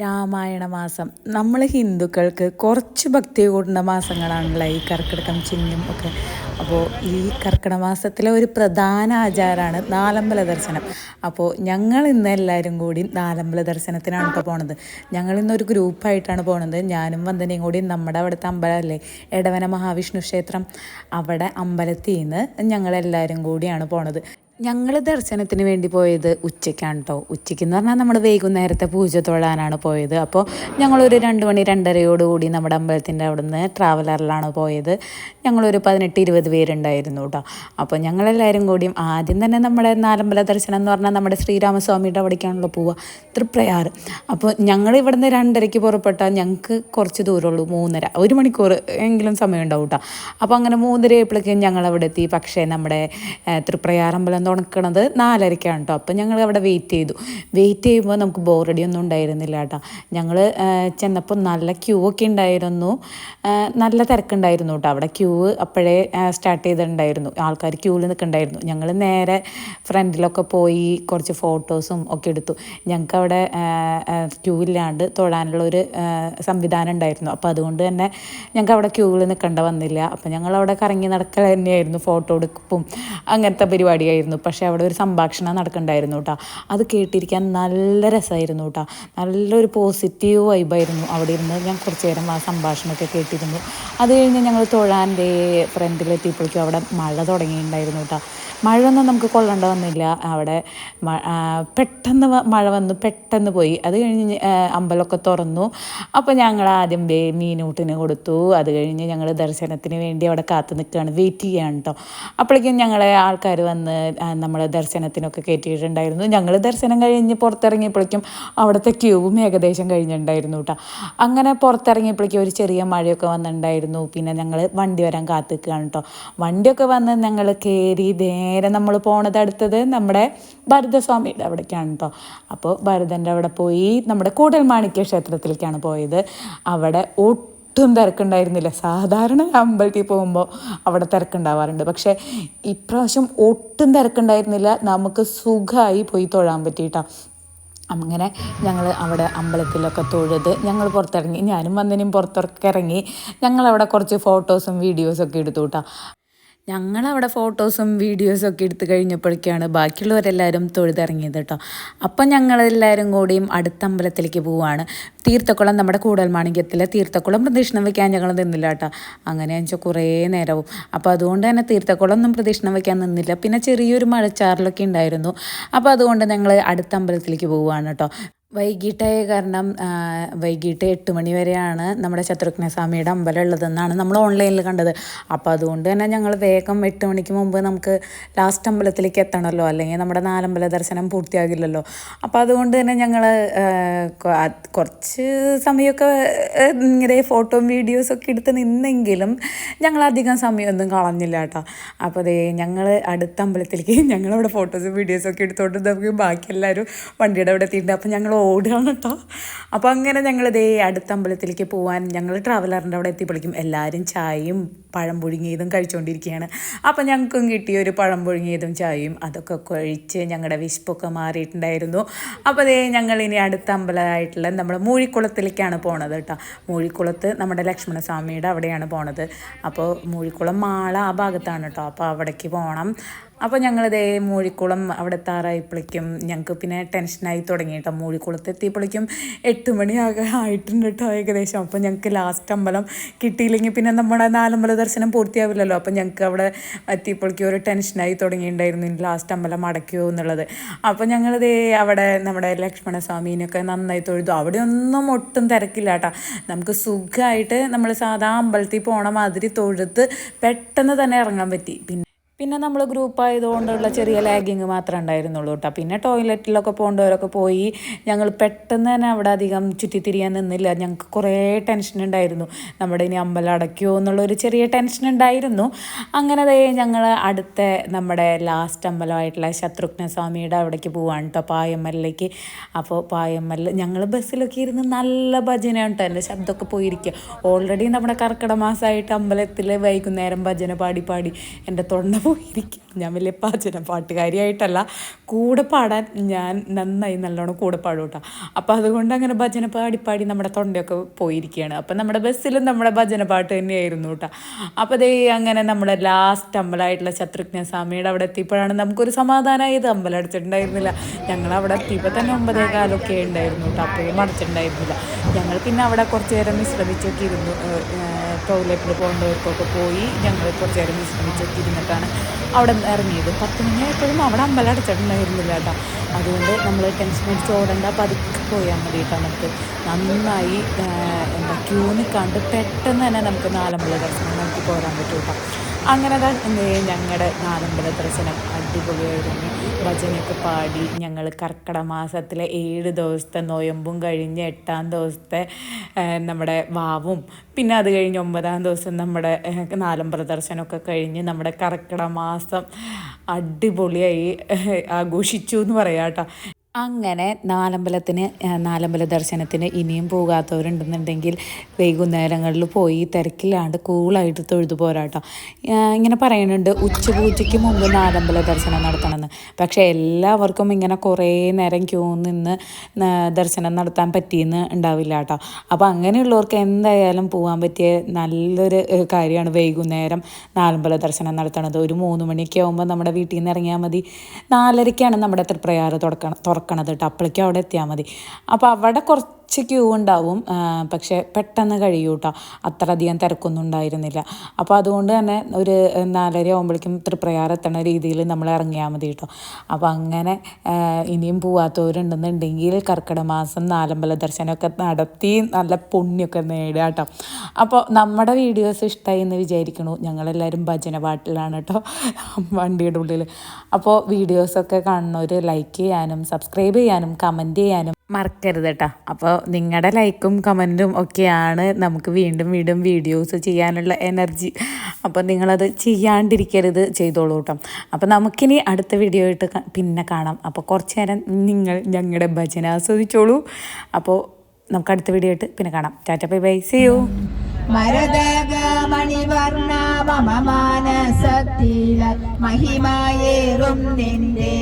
രാമായണ മാസം നമ്മൾ ഹിന്ദുക്കൾക്ക് കുറച്ച് ഭക്തി കൂടുന്ന മാസങ്ങളാണല്ലോ ഈ കർക്കിടകം ചിങ്ങം ഒക്കെ. അപ്പോൾ ഈ കർക്കിടക മാസത്തിലെ ഒരു പ്രധാന ആചാരമാണ് നാലമ്പല ദർശനം. അപ്പോൾ ഞങ്ങൾ ഇന്ന് എല്ലാവരും കൂടി നാലമ്പല ദർശനത്തിനാണ് ഇപ്പോൾ പോണത്. ഞങ്ങൾ ഇന്നൊരു ഗ്രൂപ്പായിട്ടാണ് പോണത്. ഞാനും വന്ദനയും കൂടി നമ്മുടെ അവിടുത്തെ അമ്പലമല്ലേ? എടവന മഹാവിഷ്ണു ക്ഷേത്രം. അവിടെ അമ്പലത്തിൽ നിന്ന് ഞങ്ങളെല്ലാവരും കൂടിയാണ് പോണത്. ഞങ്ങൾ ദർശനത്തിന് വേണ്ടി പോയത് ഉച്ചയ്ക്കാണ് കേട്ടോ ഉച്ചയ്ക്ക് എന്ന് പറഞ്ഞാൽ നമ്മൾ വൈകുന്നേരത്തെ പൂജ തൊഴാനാണ് പോയത്. അപ്പോൾ ഞങ്ങളൊരു രണ്ട് മണി രണ്ടരയോടുകൂടി നമ്മുടെ അമ്പലത്തിന്റെ അവിടുന്ന് ട്രാവലറിലാണ് പോയത്. ഞങ്ങളൊരു പതിനെട്ട് ഇരുപത് പേരുണ്ടായിരുന്നു കേട്ടോ അപ്പോൾ ഞങ്ങളെല്ലാവരും കൂടിയും ആദ്യം തന്നെ നമ്മുടെ നാലമ്പല ദർശനം എന്ന് പറഞ്ഞാൽ നമ്മുടെ ശ്രീരാമസ്വാമിയുടെ അവിടേക്കാണല്ലോ പോവുക തൃപ്രയാറ്. അപ്പോൾ ഞങ്ങൾ ഇവിടുന്ന് രണ്ടരയ്ക്ക് പുറപ്പെട്ടാൽ ഞങ്ങൾക്ക് കുറച്ച് ദൂരമുള്ളൂ മൂന്നര. ഒരു മണിക്കൂർ എങ്കിലും സമയം ഉണ്ടാവും കേട്ടോ അപ്പോൾ അങ്ങനെ മൂന്നര ആയപ്പോഴേക്കും ഞങ്ങൾ അവിടെ എത്തി പക്ഷേ നമ്മുടെ തൃപ്രയാറമ്പലം തുറക്കണത് നാലരയ്ക്കാണ് കേട്ടോ അപ്പം ഞങ്ങൾ അവിടെ വെയിറ്റ് ചെയ്തു. വെയിറ്റ് ചെയ്യുമ്പോൾ നമുക്ക് ബോറടി ഒന്നും ഉണ്ടായിരുന്നില്ല കേട്ടോ ഞങ്ങൾ ചെന്നപ്പോൾ നല്ല ക്യൂ ഒക്കെ ഉണ്ടായിരുന്നു. നല്ല തിരക്കുണ്ടായിരുന്നു കേട്ടോ അവിടെ ക്യൂ അപ്പോഴേ സ്റ്റാർട്ട് ചെയ്തിട്ടുണ്ടായിരുന്നു. ആൾക്കാർ ക്യൂവിൽ നിൽക്കുന്നുണ്ടായിരുന്നു. ഞങ്ങൾ നേരെ ഫ്രണ്ടിലൊക്കെ പോയി കുറച്ച് ഫോട്ടോസും ഒക്കെ എടുത്തു. ഞങ്ങൾക്ക് അവിടെ ക്യൂ ഇല്ലാണ്ട് തൊഴാനുള്ള ഒരു സംവിധാനം ഉണ്ടായിരുന്നു. അപ്പോൾ അതുകൊണ്ട് തന്നെ ഞങ്ങൾക്ക് അവിടെ ക്യൂവിൽ നിൽക്കേണ്ട വന്നില്ല. അപ്പോൾ ഞങ്ങൾ അവിടെ കറങ്ങി നടക്കൽ തന്നെയായിരുന്നു ഫോട്ടോ എടുക്കും അങ്ങനത്തെ പരിപാടിയായിരുന്നു. പക്ഷേ അവിടെ ഒരു സംഭാഷണം നടക്കുന്നുണ്ടായിരുന്നു കേട്ടോ. അത് കേട്ടിരിക്കാൻ നല്ല രസമായിരുന്നു കേട്ടോ. നല്ലൊരു പോസിറ്റീവ് വൈബായിരുന്നു അവിടെ ഇരുന്ന് ഞാൻ കുറച്ച് നേരം ആ സംഭാഷണമൊക്കെ കേട്ടിരുന്നു. അത് കഴിഞ്ഞ് ഞങ്ങൾ തൊഴാന്റെ ഫ്രണ്ടിലെത്തിയപ്പോഴേക്കും അവിടെ മഴ തുടങ്ങിയിട്ടുണ്ടായിരുന്നു കേട്ടോ. മഴയൊന്നും നമുക്ക് കൊള്ളേണ്ട വന്നില്ല അവിടെ പെട്ടെന്ന് മഴ വന്നു പെട്ടെന്ന് പോയി. അത് കഴിഞ്ഞ് അമ്പലമൊക്കെ തുറന്നു. അപ്പോൾ ഞങ്ങൾ ആദ്യം വേ മീനൂട്ടിന് കൊടുത്തു. അത് കഴിഞ്ഞ് ഞങ്ങൾ ദർശനത്തിന് വേണ്ടി അവിടെ കാത്തു നിൽക്കുകയാണ്. വെയിറ്റ് ചെയ്യുകയാണ് കേട്ടോ. അപ്പോഴേക്കും ഞങ്ങളെ ആൾക്കാർ വന്ന് നമ്മൾ ദർശനത്തിനൊക്കെ കയറ്റിയിട്ടുണ്ടായിരുന്നു ഞങ്ങൾ ദർശനം കഴിഞ്ഞ് പുറത്തിറങ്ങിയപ്പോഴേക്കും അവിടുത്തെ ക്യൂവും ഏകദേശം കഴിഞ്ഞിട്ടുണ്ടായിരുന്നു കേട്ടോ അങ്ങനെ പുറത്തിറങ്ങിയപ്പോഴേക്കും ഒരു ചെറിയ മഴയൊക്കെ വന്നിട്ടുണ്ടായിരുന്നു. പിന്നെ ഞങ്ങൾ വണ്ടി വരാൻ കാത്തിക്കുകയാണ് കേട്ടോ വണ്ടിയൊക്കെ വന്ന് ഞങ്ങൾ കയറി നേരെ നമ്മൾ പോണത് അടുത്തത് നമ്മുടെ ഭരതസ്വാമിയുടെ അവിടേക്കാണ് കേട്ടോ അപ്പോൾ ഭരതന്റെ അവിടെ പോയി നമ്മുടെ കൂടൽ മാണിക്യ ക്ഷേത്രത്തിലേക്കാണ് പോയത്. അവിടെ ഒട്ടും തിരക്കുണ്ടായിരുന്നില്ല. സാധാരണ അമ്പലത്തിൽ പോകുമ്പോൾ അവിടെ തിരക്കുണ്ടാവാറുണ്ട്. പക്ഷേ ഇപ്രാവശ്യം ഒട്ടും തിരക്കുണ്ടായിരുന്നില്ല. നമുക്ക് സുഖമായി പോയി തൊഴാൻ പറ്റിയിട്ടാ. അങ്ങനെ ഞങ്ങൾ അവിടെ അമ്പലത്തിലൊക്കെ തൊഴുത് ഞങ്ങൾ പുറത്തിറങ്ങി. ഞാനും വന്നതിനും പുറത്തൊക്കെ ഇറങ്ങി ഞങ്ങളവിടെ കുറച്ച് ഫോട്ടോസും വീഡിയോസൊക്കെ എടുത്തു കേട്ടോ ഞങ്ങളവിടെ ഫോട്ടോസും വീഡിയോസും ഒക്കെ എടുത്തു കഴിഞ്ഞപ്പോഴേക്കാണ് ബാക്കിയുള്ളവരെല്ലാവരും തൊഴുതിറങ്ങിയത് കേട്ടോ. അപ്പം ഞങ്ങളെല്ലാവരും കൂടിയും അടുത്ത അമ്പലത്തിലേക്ക് പോവുകയാണ്. തീർത്ഥക്കുളം നമ്മുടെ കൂടൽമാണിക്യത്തിലെ തീർത്ഥക്കുളം പ്രദക്ഷിണം വയ്ക്കാൻ ഞങ്ങൾ നിന്നില്ല കേട്ടോ. അങ്ങനെ വെച്ചാൽ കുറേ നേരവും. അപ്പോൾ അതുകൊണ്ട് തന്നെ തീർത്ഥക്കുളം ഒന്നും പ്രദക്ഷിണം വയ്ക്കാൻ നിന്നില്ല. പിന്നെ ചെറിയൊരു മഴച്ചാറിലൊക്കെ ഉണ്ടായിരുന്നു. അപ്പോൾ അതുകൊണ്ട് ഞങ്ങൾ അടുത്ത അമ്പലത്തിലേക്ക് പോവുകയാണ് കേട്ടോ. വൈകിട്ടായ കാരണം വൈകിട്ട് എട്ട് മണി വരെയാണ് നമ്മുടെ ശത്രുഘ്നസ്വാമിയുടെ അമ്പലം ഉള്ളതെന്നാണ് നമ്മൾ ഓൺലൈനിൽ കണ്ടത്. അപ്പോൾ അതുകൊണ്ട് തന്നെ ഞങ്ങൾ വേഗം എട്ട് മണിക്ക് മുമ്പ് നമുക്ക് ലാസ്റ്റ് അമ്പലത്തിലേക്ക് എത്തണമല്ലോ. അല്ലെങ്കിൽ നമ്മുടെ നാലമ്പല ദർശനം പൂർത്തിയാകില്ലല്ലോ. അപ്പോൾ അതുകൊണ്ട് തന്നെ ഞങ്ങൾ കുറച്ച് സമയമൊക്കെ ഇങ്ങനെ ഫോട്ടോയും വീഡിയോസൊക്കെ എടുത്ത് നിന്നെങ്കിലും ഞങ്ങൾ അധികം സമയമൊന്നും കളഞ്ഞില്ല കേട്ടോ. അപ്പോൾ അതേ ഞങ്ങൾ അടുത്ത അമ്പലത്തിലേക്ക് ഞങ്ങളവിടെ ഫോട്ടോസും വീഡിയോസും ഒക്കെ എടുത്തോണ്ട് നമുക്ക് ബാക്കി എല്ലാവരും വണ്ടിയുടെ അവിടെ എത്തിയിട്ടുണ്ട്. അപ്പോൾ ഞങ്ങൾ ഓടുകയാണ് കേട്ടോ അപ്പോൾ അങ്ങനെ ഞങ്ങൾ ഇതേ അടുത്ത അമ്പലത്തിലേക്ക് പോകാൻ ഞങ്ങൾ ട്രാവലറിന്റെ അവിടെ എത്തിയപ്പോഴേക്കും എല്ലാവരും ചായയും പഴം പുഴുങ്ങിയതും കഴിച്ചുകൊണ്ടിരിക്കുകയാണ് അപ്പോൾ ഞങ്ങൾക്കും കിട്ടിയ ഒരു പഴം പുഴുങ്ങിയതും ചായയും അതൊക്കെ കഴിച്ച് ഞങ്ങളുടെ വിശപ്പൊക്കെ മാറിയിട്ടുണ്ടായിരുന്നു. അപ്പോൾ അതേ ഞങ്ങൾ ഇനി അടുത്ത അമ്പലമായിട്ടുള്ള നമ്മുടെ മൂഴിക്കുളത്തിലേക്കാണ് പോണത് കേട്ടോ. മൂഴിക്കുളത്ത് നമ്മുടെ ലക്ഷ്മണസ്വാമിയുടെ അവിടെയാണ് പോണത്. അപ്പോൾ മൂഴിക്കുളം മാള ആ ഭാഗത്താണ് കേട്ടോ. അപ്പോൾ അവിടേക്ക് പോകണം അപ്പോൾ ഞങ്ങളിതേ മൂഴിക്കുളം അവിടെ എത്താറായപ്പോഴേക്കും ഞങ്ങൾക്ക് പിന്നെ ടെൻഷനായി തുടങ്ങി കേട്ടോ മൂഴിക്കുളത്ത് എത്തിയപ്പോഴേക്കും എട്ട് മണിയാകെ ആയിട്ടുണ്ട് കേട്ടോ ഏകദേശം. അപ്പോൾ ഞങ്ങൾക്ക് ലാസ്റ്റ് അമ്പലം കിട്ടിയില്ലെങ്കിൽ പിന്നെ നമ്മുടെ നാലമ്പല ദർശനം പൂർത്തിയാവില്ലല്ലോ. അപ്പോൾ ഞങ്ങൾക്ക് അവിടെ എത്തിയപ്പോഴേക്കും ഒരു ടെൻഷനായി തുടങ്ങിയിട്ടുണ്ടായിരുന്നു ലാസ്റ്റ് അമ്പലം അടയ്ക്കുമോ എന്നുള്ളത്. അപ്പോൾ ഞങ്ങളിതേ അവിടെ നമ്മുടെ ലക്ഷ്മണസ്വാമീനൊക്കെ നന്നായി തൊഴുതു. അവിടെ ഒന്നും ഒട്ടും തിരക്കില്ല കേട്ടോ നമുക്ക് സുഖമായിട്ട് നമ്മൾ സാധാ അമ്പലത്തിൽ പോണ മാതിരി തൊഴുത്ത് പെട്ടെന്ന് തന്നെ ഇറങ്ങാൻ പറ്റി. പിന്നെ പിന്നെ നമ്മൾ ഗ്രൂപ്പ് ആയതുകൊണ്ടുള്ള ചെറിയ ലാഗിങ് മാത്രമേ ഉണ്ടായിരുന്നുള്ളൂ കേട്ടോ. പിന്നെ ടോയ്ലറ്റിലൊക്കെ പോകേണ്ടവരൊക്കെ പോയി. ഞങ്ങൾ പെട്ടെന്ന് തന്നെ അവിടെ അധികം ചുറ്റിത്തിരിയാൻ നിന്നില്ല. ഞങ്ങൾക്ക് കുറേ ടെൻഷൻ ഉണ്ടായിരുന്നു. നമ്മുടെ ഇനി അമ്പലം അടയ്ക്കുമോ എന്നുള്ളൊരു ചെറിയ ടെൻഷൻ ഉണ്ടായിരുന്നു. അങ്ങനെ അതേ ഞങ്ങൾ അടുത്ത നമ്മുടെ ലാസ്റ്റ് അമ്പലമായിട്ടുള്ള ശത്രുഘ്ന സ്വാമിയുടെ അവിടേക്ക് പോവാണ് കേട്ടോ പായമ്മലിലേക്ക്. അപ്പോൾ പായമ്മൽ ഞങ്ങൾ ബസ്സിലൊക്കെ ഇരുന്ന് നല്ല ഭജന കേട്ടോ. എന്റെ ശബ്ദമൊക്കെ പോയിരിക്കുക. ഓൾറെഡി നമ്മുടെ കർക്കിടക മാസമായിട്ട് അമ്പലത്തിൽ വൈകുന്നേരം ഭജന പാടി പാടി എന്റെ തൊണ്ട പോയിരിക്കും. ഞാൻ വലിയ പാചന പാട്ടുകാരിയായിട്ടല്ല. കൂടെ പാടാൻ ഞാൻ നന്നായി നല്ലോണം കൂടെ പാടും കേട്ടോ അപ്പോൾ അതുകൊണ്ട് അങ്ങനെ ഭജന പാടി പാടി നമ്മുടെ തൊണ്ടയൊക്കെ പോയിരിക്കുകയാണ്. അപ്പം നമ്മുടെ ബസ്സിലും നമ്മുടെ ഭജന പാട്ട് തന്നെയായിരുന്നു കേട്ടോ അപ്പോൾ അതേ അങ്ങനെ നമ്മുടെ ലാസ്റ്റ് അമ്പലമായിട്ടുള്ള ശത്രുഘ്ന സ്വാമിയുടെ അവിടെ എത്തിയപ്പോഴാണ് നമുക്കൊരു സമാധാനമായത് അമ്പലം അടച്ചിട്ടുണ്ടായിരുന്നില്ല. ഞങ്ങൾ അവിടെ എത്തിയപ്പോൾ തന്നെ ഒമ്പതേ കാലമൊക്കെ ഉണ്ടായിരുന്നു കേട്ടോ അപ്പോഴും അടച്ചിട്ടുണ്ടായിരുന്നില്ല ഞങ്ങൾ പിന്നെ അവിടെ കുറച്ച് നേരം വിശ്രമിച്ചൊക്കെ ഇരുന്നു. ടോയ്ലറ്റിൽ പോകേണ്ടവർക്കൊക്കെ പോയി ഞങ്ങൾ കുറച്ച് നേരം വിശ്രമിച്ചൊക്കെ ഇരുന്നിട്ടാണ് അവിടെ നിന്ന് ഇറങ്ങിയത്. പത്ത് മണിയായപ്പോഴും അവിടെ അമ്പലം അടച്ചിട്ടുണ്ടായിരുന്നില്ല കേട്ടോ. അതുകൊണ്ട് നമ്മൾ ടെൻഷൻ അടിച്ച് ഓടേണ്ട പതുക്കെ പോയാൽ മതി കേട്ടോ നമുക്ക്. നന്നായി എന്താ ക്യൂ നിൽക്കാണ്ട് പെട്ടെന്ന് തന്നെ നമുക്ക് നാലമ്പല ദർശനം നമുക്ക് പോരാൻ പറ്റും കേട്ടോ. അങ്ങനെ എന്ത് ഞങ്ങളുടെ നാലമ്പല ദർശനം അടിപൊളിയായിരുന്നു ഭജനയൊക്കെ പാടി ഞങ്ങൾ കർക്കിടക മാസത്തിലെ ഏഴ് ദിവസത്തെ നോയമ്പും കഴിഞ്ഞ് എട്ടാം ദിവസത്തെ നമ്മുടെ വാവും. പിന്നെ അത് കഴിഞ്ഞ് ഒമ്പതാം ദിവസം നമ്മുടെ നാലമ്പല ദർശനമൊക്കെ കഴിഞ്ഞ് നമ്മുടെ കർക്കിടക മാസം അടിപൊളിയായി ആഘോഷിച്ചു എന്ന് പറയാം കേട്ടോ. അങ്ങനെ നാലമ്പലത്തിന് നാലമ്പല ദർശനത്തിന് ഇനിയും പോകാത്തവരുണ്ടെന്നുണ്ടെങ്കിൽ വൈകുന്നേരങ്ങളിൽ പോയി തിരക്കില്ലാണ്ട് കൂളായിട്ട് തൊഴുതു പോരാട്ടോ. ഇങ്ങനെ പറയുന്നുണ്ട് ഉച്ചപൂജയ്ക്ക് മുമ്പ് നാലമ്പല ദർശനം നടത്തണമെന്ന്. പക്ഷേ എല്ലാവർക്കും ഇങ്ങനെ കുറേ നേരം ക്യൂ നിന്ന് ദർശനം നടത്താൻ പറ്റിയെന്ന് ഉണ്ടാവില്ല കേട്ടോ. അപ്പോൾ അങ്ങനെയുള്ളവർക്ക് എന്തായാലും പോകാൻ പറ്റിയ നല്ലൊരു കാര്യമാണ് വൈകുന്നേരം നാലമ്പല ദർശനം നടത്തണത്. ഒരു മൂന്ന് മണിയൊക്കെ ആകുമ്പോൾ നമ്മുടെ വീട്ടിൽ നിന്ന് ഇറങ്ങിയാൽ മതി. നാലരയ്ക്കാണ് നമ്മുടെ തൃപ്രയാറ് തുറക്കണം തുറക്കണത് കേട്ടോ അപ്പോഴേക്കും അവിടെ എത്തിയാൽ മതി. അപ്പോൾ അവിടെ കുറച്ച് ക്യൂ ഉണ്ടാവും പക്ഷെ പെട്ടെന്ന് കഴിയും കേട്ടോ അത്ര അധികം തിരക്കൊന്നും ഉണ്ടായിരുന്നില്ല അപ്പോൾ അതുകൊണ്ട് തന്നെ ഒരു നാലര ആകുമ്പോഴേക്കും തൃപ്രയാർ എത്തണ രീതിയിൽ നമ്മൾ ഇറങ്ങിയാൽ മതി കേട്ടോ. അപ്പോൾ അങ്ങനെ ഇനിയും പോവാത്തവരുണ്ടെന്നുണ്ടെങ്കിൽ കർക്കിടക മാസം നാലമ്പല ദർശനമൊക്കെ നടത്തി നല്ല പുണ്യമൊക്കെ നേടുക കേട്ടോ. അപ്പോൾ നമ്മുടെ വീഡിയോസ് ഇഷ്ടമായി എന്ന് വിചാരിക്കണു. ഞങ്ങളെല്ലാവരും ഭജന പാട്ടിലാണ് കേട്ടോ വണ്ടിയുടെ ഉള്ളിൽ. അപ്പോൾ വീഡിയോസൊക്കെ കാണുന്നവർ ലൈക്ക് ചെയ്യാനും സബ്സ്ക്രൈബ് ചെയ്യാനും കമന്റ് ചെയ്യാനും മറക്കരുത് കേട്ടോ അപ്പോൾ നിങ്ങളുടെ ലൈക്കും കമന്റും ഒക്കെയാണ് നമുക്ക് വീണ്ടും വീണ്ടും വീഡിയോസ് ചെയ്യാനുള്ള എനർജി. അപ്പോൾ നിങ്ങളത് ചെയ്യാണ്ടിരിക്കരുത് ചെയ്തോളൂ കേട്ടോ അപ്പോൾ നമുക്കിനി അടുത്ത വീഡിയോ ആയിട്ട് പിന്നെ കാണാം. അപ്പോൾ കുറച്ച് നേരം നിങ്ങൾ ഞങ്ങളുടെ ഭജന ആസ്വദിച്ചോളൂ. അപ്പോൾ നമുക്ക് അടുത്ത വീഡിയോ ആയിട്ട് പിന്നെ കാണാം. Tata bye bye. See you മരതകമണിവർണ മമ മാനസത്തില മഹിമയേറും നിന്റെ